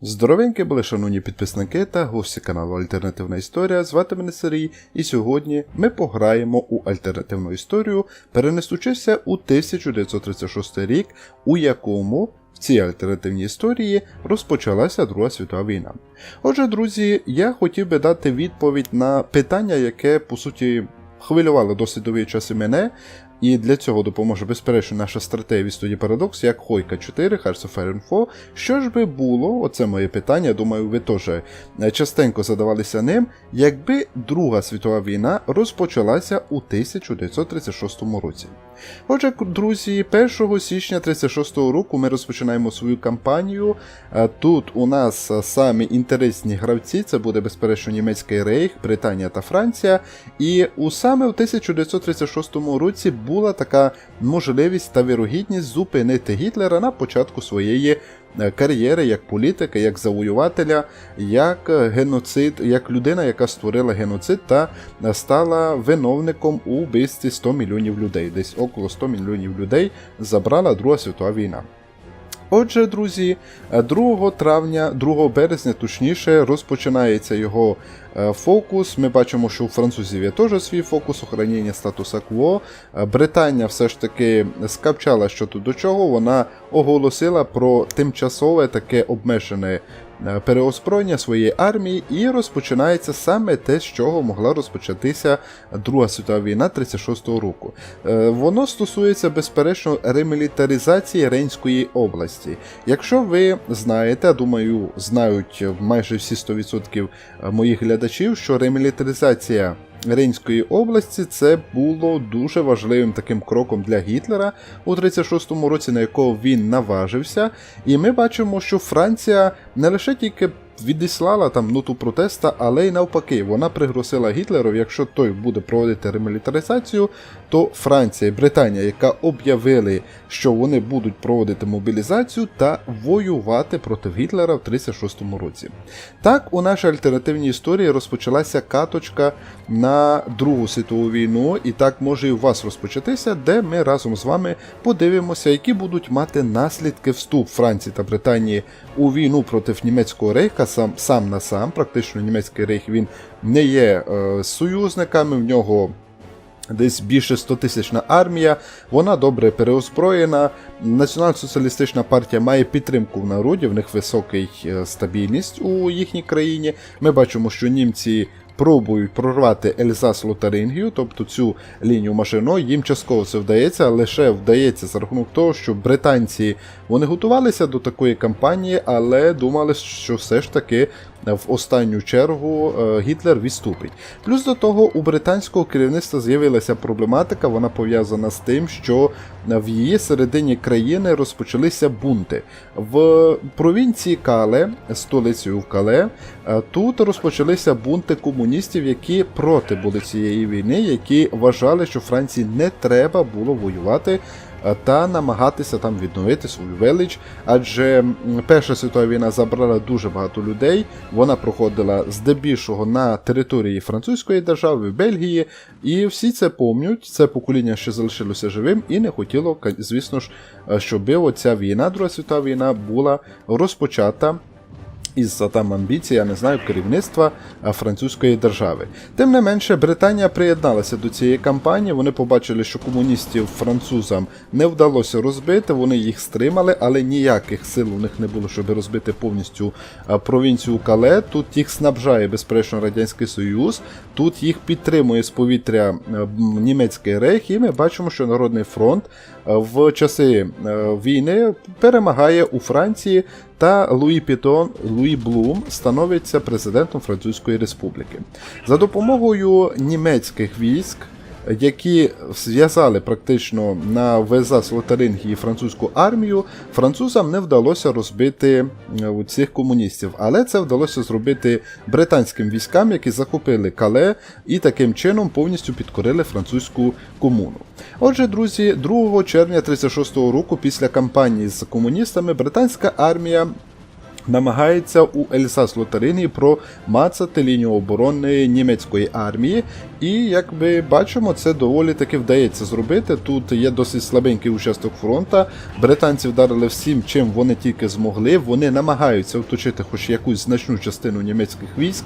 Здоровенькі були шановні підписники та гості каналу Альтернативна Історія. Звати мене Сергій, і сьогодні ми пограємо у альтернативну історію, перенесучися у 1936 рік, у якому в цій альтернативній історії розпочалася Друга світова війна. Отже, друзі, я хотів би дати відповідь на питання, яке по суті хвилювало досить довгий час мене. І для цього допоможе безперечно наша стратегія від Paradox, як Хойка 4, Hearts of Fire Info. Що ж би було, оце моє питання, думаю, ви теж е, частенько задавалися ним, якби Друга світова війна розпочалася у 1936 році. Отже, друзі, 1 січня 36 року ми розпочинаємо свою кампанію. Е, Тут у нас е, самі інтересні гравці, це буде безперечно німецький рейх, Британія та Франція. І у саме в 1936 році була така можливість та вірогідність зупинити Гітлера на початку своєї е, кар'єри як політика, як завоювателя, як е, геноцид, як людина, яка створила геноцид та е, стала виновником у вбивстві 100 мільйонів людей. Десь около 100 мільйонів людей забрала Друга світова війна. Отже, друзі, 2 травня, 2 березня, точніше, розпочинається його е, фокус. Ми бачимо, що у французів є теж свій фокус охоронення статуса кво. Е, Британія все ж таки скапчала, що тут до чого. Вона оголосила про тимчасове таке обмежене е, переозброєння своєї армії, і розпочинається саме те, з чого могла розпочатися Друга світова війна 36-го року. Е, Воно стосується, безперечно, ремілітаризації Рейнської області. Якщо ви знаєте, думаю, знають майже всі 100% моїх глядачів, що ремілітаризація Рейнської області це було дуже важливим таким кроком для Гітлера у 36-му році, на якого він наважився. І ми бачимо, що Франція не лише тільки відіслала там ноту протеста, але й навпаки, вона пригрозила Гітлеру, якщо той буде проводити ремілітаризацію, то Франція і Британія, яка об'явили, що вони будуть проводити мобілізацію та воювати проти Гітлера в 36-му році. Так, у нашій альтернативній історії розпочалася каточка на Другу світову війну, і так може і у вас розпочатися, де ми разом з вами подивимося, які будуть мати наслідки вступ Франції та Британії у війну проти німецького сам, сам на сам. Практично німецький рейх він не є е, союзниками, в нього. Десь більше 100 тисячна армія, вона добре переозброєна. Націонал-соціалістична партія має підтримку в народі, в них висока стабільність у їхній країні. Ми бачимо, що німці пробують прорвати Ельзас Лотарингію, тобто цю лінію машино. Їм частково це вдається, лише вдається за рахунок того, що британці вони готувалися до такої кампанії, але думали, що все ж таки в останню чергу Гітлер відступить. Плюс до того, у британського керівництва з'явилася проблематика, вона пов'язана з тим, що в її середині країни розпочалися бунти. В провінції Кале, столицею в Кале, тут розпочалися бунти комуністів, які проти були цієї війни, які вважали, що Франції не треба було воювати та намагатися там відновити свою велич. Адже Перша світова війна забрала дуже багато людей. Вона проходила здебільшого на території французької держави, Бельгії, і всі це помнять. Це покоління ще залишилося живим і не хотіло, звісно ж, щоб оця війна, Друга світова війна, була розпочата із там амбіцій, я не знаю, керівництва французької держави. Тим не менше, Британія приєдналася до цієї кампанії. Вони побачили, що комуністів французам не вдалося розбити, вони їх стримали, але ніяких сил у них не було, щоб розбити повністю провінцію Кале. Тут їх снабжає безперечно Радянський Союз, тут їх підтримує з повітря німецький рейх, і ми бачимо, що Народний фронт в часи війни перемагає у Франції. Та Луї Пітон, Луї Блум становиться президентом Французької Республіки. За допомогою німецьких військ, які зв'язали практично на Везас Лотарингії французьку армію, французам не вдалося розбити цих комуністів, але це вдалося зробити британським військам, які захопили Кале і таким чином повністю підкорили французьку комуну. Отже, друзі, 2 червня 36-го року, після кампанії з комуністами, британська армія намагається у Ельсас Лотарині промацати лінію оборони німецької армії. І як ми бачимо, це доволі таки вдається зробити. Тут є досить слабенький участок фронта. Британці вдарили всім, чим вони тільки змогли. Вони намагаються оточити хоч якусь значну частину німецьких військ.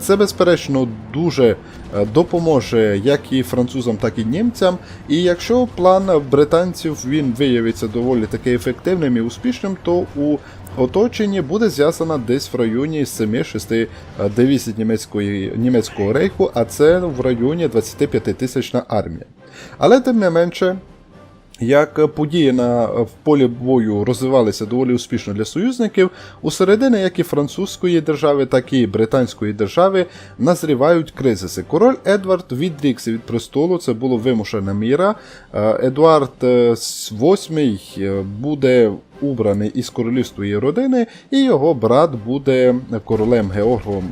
Це, безперечно, дуже е, допоможе як і французам, так і німцям. І якщо план британців він виявиться доволі таки ефективним і успішним, то у оточенні буде зв'язана десь в районі 7-6 дивізій німецької, німецького рейху, а це в районі 25 тисячна армія. Але тим не менше, як події на в полі бою розвивалися доволі успішно для союзників, у середини як і французької держави, так і британської держави назрівають кризиси. Король Едвард відрікся від престолу, це було вимушена міра. Е, Едуард е, VIII е, буде убраний із королівської родини, і його брат буде королем Георгом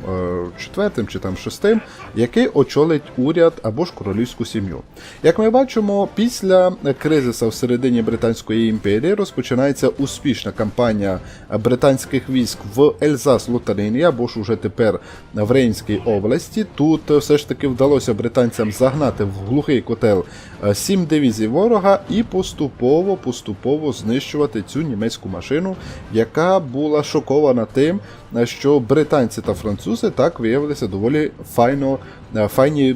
IV чи там VI, який очолить уряд або ж королівську сім'ю. Як ми бачимо, після кризису в середині Британської імперії розпочинається успішна кампанія британських військ в Ельзас Лотарині, або ж уже тепер в Рейнській області. Тут все ж таки вдалося британцям загнати в глухий котел е, сім дивізій ворога і поступово поступово знищувати цю німецьку машину, яка була шокована тим, е, що британці та французи так виявилися доволі файно. е, Файні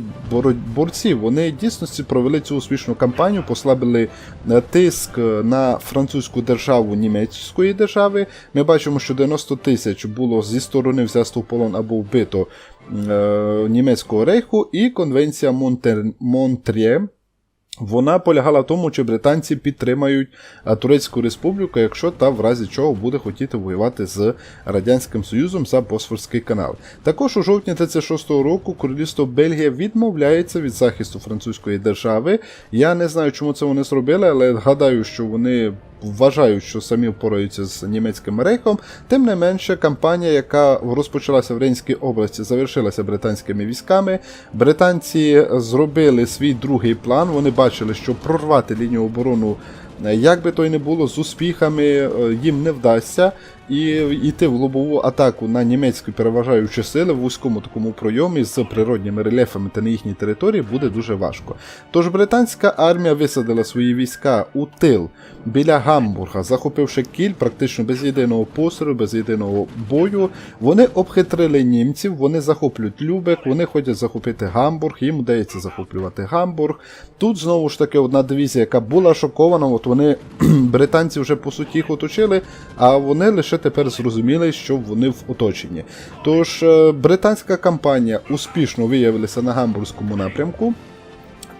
борці. Вони в дійсності провели цю успішну кампанію, послабили е, тиск на французьку державу німецької держави. Ми бачимо, що 90 тисяч було зі сторони взято в полон або вбито е, німецького рейху, і конвенція Монтер... Монтрє. Вона полягала в тому, чи британці підтримають Турецьку республіку, якщо та в разі чого буде хотіти воювати з Радянським Союзом за Босфорський канал. Також у жовтні 36-го року королівство Бельгія відмовляється від захисту французької держави. Я не знаю, чому це вони зробили, але гадаю, що вони. Вважають, що самі впораються з німецьким рейхом. Тим не менше, кампанія, яка розпочалася в Рейнській області, завершилася британськими військами. Британці зробили свій другий план. Вони бачили, що прорвати лінію оборону, як би то й не було, з успіхами е, їм не вдасться. І йти в лобову атаку на німецькі переважаючі сили в вузькому такому пройомі з природніми рельєфами та на їхній території буде дуже важко. Тож британська армія висадила свої війська у тил біля Гамбурга, захопивши кіль практично без єдиного пострілу, без єдиного бою. Вони обхитрили німців, вони захоплюють Любек, вони хочуть захопити Гамбург, їм вдається захоплювати Гамбург. Тут знову ж таки одна дивізія, яка була шокована, вони британці вже по суті їх оточили, а вони лише тепер зрозуміли, що вони в оточенні. Тож е, британська кампанія успішно виявилася на гамбурзькому напрямку.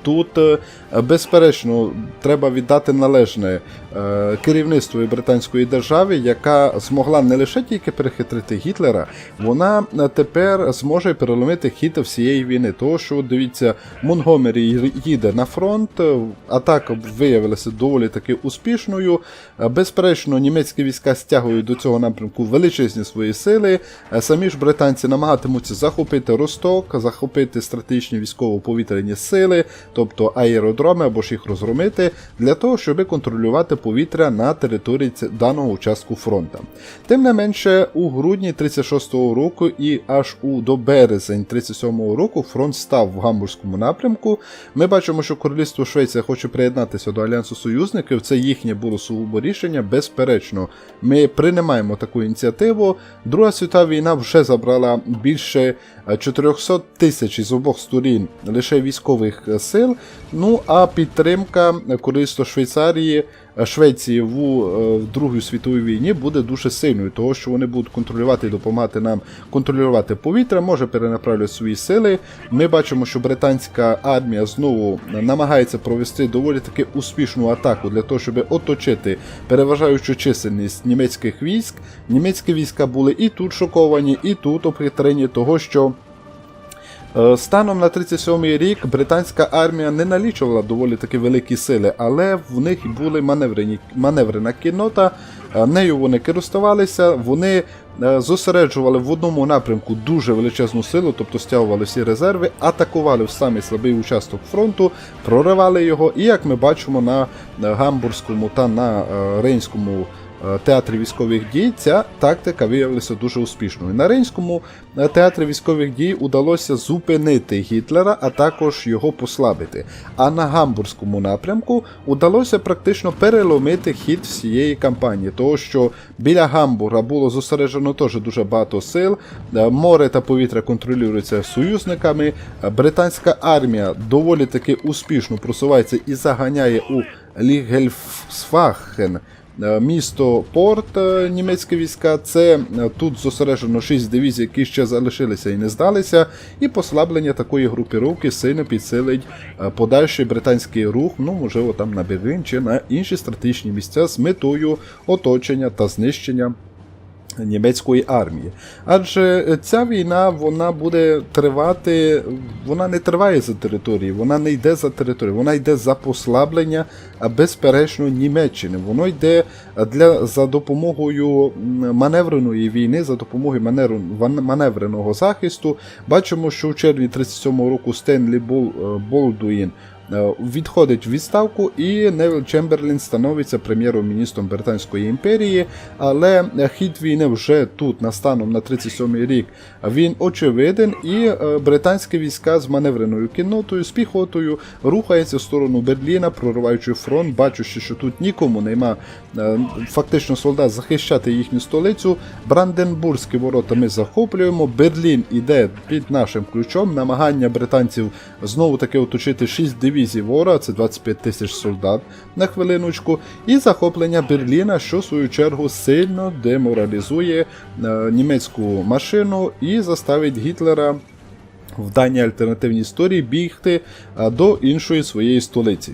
Тут, е, безперечно, треба віддати належне е, керівництву британської держави, яка змогла не лише тільки перехитрити Гітлера, вона е, тепер зможе переломити хід всієї війни. Того, що дивіться, Монгомері їде на фронт, атака виявилася доволі таки успішною. Безперечно, німецькі війська стягують до цього напрямку величезні свої сили. Самі ж британці намагатимуться захопити Росток, захопити стратегічні військово-повітряні сили, тобто аеродроми або ж їх розгромити, для того, щоб контролювати повітря на території даного участку фронту. Тим не менше, у грудні 36-го року і аж у до березень 37-го року фронт став в гамбурзькому напрямку. Ми бачимо, що королівство Швеція хоче приєднатися до альянсу союзників. Це їхнє було сугубо рішення. Безперечно, ми приймаємо таку ініціативу. Друга світова війна вже забрала більше е, 400 тисяч із обох сторін лише військових е, сил. Ну а підтримка королівства Швейцарії. е, Швеції в, е, в Другій світовій війні буде дуже сильною, того що вони будуть контролювати і допомагати нам контролювати повітря, може перенаправлювати свої сили. Ми бачимо, що британська армія знову намагається провести доволі таки успішну атаку для того, щоб оточити переважаючу чисельність німецьких військ. Німецькі війська були і тут шоковані, і тут обхитрені того, що. Е, Станом на 37-й рік британська армія не налічувала доволі таки великі сили, але в них були маневрені, маневрена кіннота, е, нею вони користувалися, вони е, зосереджували в одному напрямку дуже величезну силу, тобто стягували всі резерви, атакували в самий слабий участок фронту, проривали його, і як ми бачимо на Гамбурзькому та на Рейнському театрі військових дій, ця тактика виявилася дуже успішною. На Рейнському е, театрі військових дій удалося зупинити Гітлера, а також його послабити. А на Гамбурзькому напрямку удалося практично переломити хід всієї кампанії, того що біля Гамбурга було зосереджено теж дуже багато сил. е, Море та повітря контролюються союзниками. е, Британська армія доволі таки успішно просувається і заганяє у Лігельфсфахен. Е, Місто Порт е, німецькі війська, це е, тут зосереджено 6 дивізій, які ще залишилися і не здалися, і послаблення такої групіровки сильно підсилить подальший британський рух, ну можливо там на Берлін чи на інші стратегічні місця з метою оточення та знищення німецької армії. Адже ця війна вона буде тривати, вона не триває за території, вона не йде за територію, вона йде за послаблення, безперечно Німеччини. Воно йде для за допомогою маневреної війни, за допомогою маневр, маневреного захисту. Бачимо, що в червні 37-го року Стенлі е, Болдуїн відходить в відставку, і Невіл Чемберлін становиться прем'єром-міністром Британської імперії. Але е, хід війни вже тут, на станом на 37-й рік, він очевиден, і е, британські війська з маневреною кіннотою, з піхотою рухаються в сторону Берліна, прориваючи фронт, бачачи, що тут нікому нема е, фактично солдат захищати їхню столицю. Бранденбурзькі ворота ми захоплюємо. Берлін іде під нашим ключом. Намагання британців знову таки оточити 6 дивізій ворога, це 25 тисяч солдат на хвилиночку, і захоплення Берліна, що в свою чергу сильно деморалізує е, німецьку машину і заставить Гітлера в даній альтернативній історії бігти до іншої своєї столиці.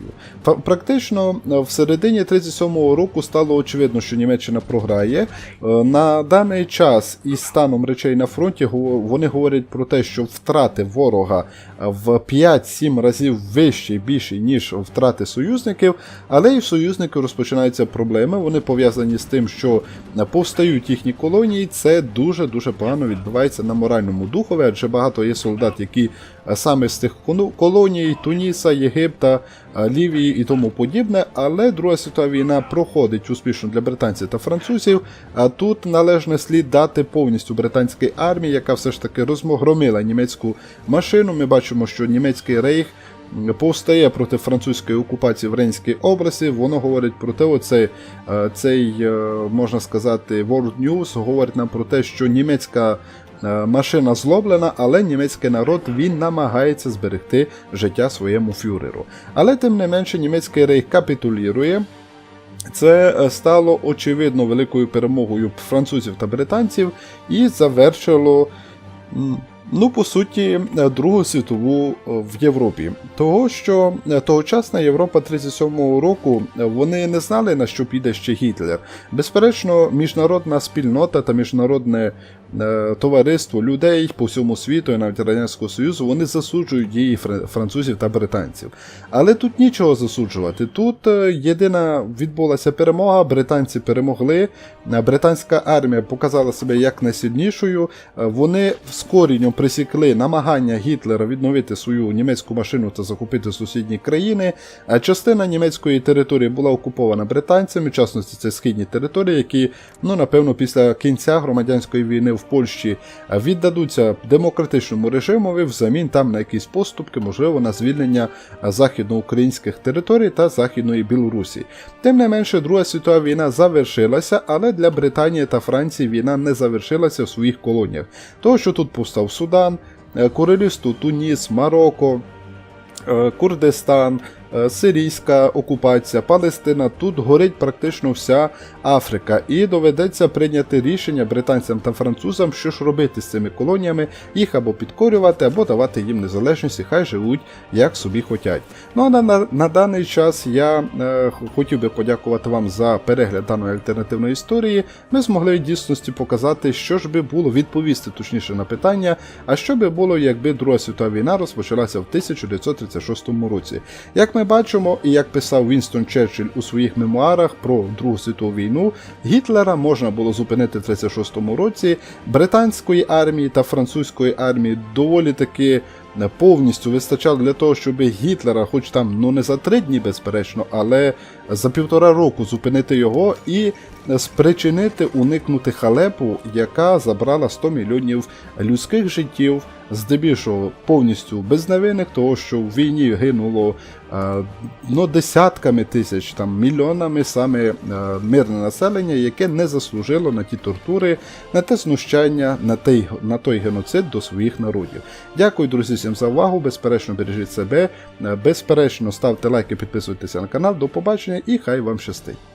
Практично а, в середині 37-го року стало очевидно, що Німеччина програє. Е, На даний час із станом речей на фронті вони говорять про те, що втрати ворога в 5-7 разів вищі, більші, ніж втрати союзників, але і в союзників розпочинаються проблеми. Вони пов'язані з тим, що повстають їхні колонії. Це дуже дуже погано відбувається на моральному духові, адже багато є солдат, які саме з тих колоній Туніса, Єгипта, Лівії і тому подібне. Але Друга світова війна проходить успішно для британців та французів. А тут належне слід дати повністю британській армії, яка все ж таки розмогромила німецьку машину. Ми бачимо, що німецький рейх. Повстає проти французької окупації в Рейнській області. Воно говорить про те, оцей, е, цей, е, можна сказати, World News говорить нам про те, що німецька е, машина злоблена, але німецький народ він намагається зберегти життя своєму фюреру. Але тим не менше німецький рейх капітулірує. Це е, стало очевидно великою перемогою французів та британців і завершило. Ну, по суті, е, Другу світову е, в Європі. Того, що е, тогочасна Європа 37-го року вони не знали, на що піде ще Гітлер. Безперечно, міжнародна спільнота та міжнародне товариство людей по всьому світу і навіть Радянського Союзу вони засуджують дії французів та британців. Але тут нічого засуджувати. Тут єдина відбулася перемога, британці перемогли. Британська армія показала себе як найсильнішою. Вони корінням присікли намагання Гітлера відновити свою німецьку машину та захопити сусідні країни. А частина німецької території була окупована британцями, в частності це східні території, які, ну напевно, після кінця громадянської війни в Польщі віддадуться демократичному режимові взамін там на якісь поступки, можливо, на звільнення західноукраїнських територій та Західної Білорусі. Тим не менше, Друга світова війна завершилася, але для Британії та Франції війна не завершилася в своїх колоніях. Того, що тут повстав Судан, Курилісту, Туніс, Марокко, е, Курдистан, е, сирійська окупація, Палестина. Тут горить практично вся Африка, і доведеться прийняти рішення британцям та французам, що ж робити з цими колоніями, їх або підкорювати, або давати їм незалежність, і хай живуть як собі хотять. Ну а на, на, на даний час я е, хотів би подякувати вам за перегляд даної альтернативної історії. Ми змогли в дійсності показати, що ж би було відповісти точніше на питання, а що би було, якби Друга світова війна розпочалася в 1936 році. Як ми бачимо, і як писав Вінстон Черчилль у своїх мемуарах про Другу світову війну, Гітлера можна було зупинити в 36-му році. Британської армії та французької армії доволі таки е, повністю вистачало для того, щоб Гітлера, хоч там ну не за три дні, безперечно, але за півтора року зупинити його і спричинити уникнути халепу, яка забрала 100 мільйонів людських життів, здебільшого повністю безневинних, того що в війні гинуло е, ну, десятками тисяч, там мільйонами саме е, мирне населення, яке не заслужило на ті тортури, на те знущання, на той, на той геноцид до своїх народів. Дякую, друзі, всім за увагу. Безперечно, бережіть себе, е, безперечно, ставте лайки, підписуйтеся на канал. До побачення і хай вам щастить.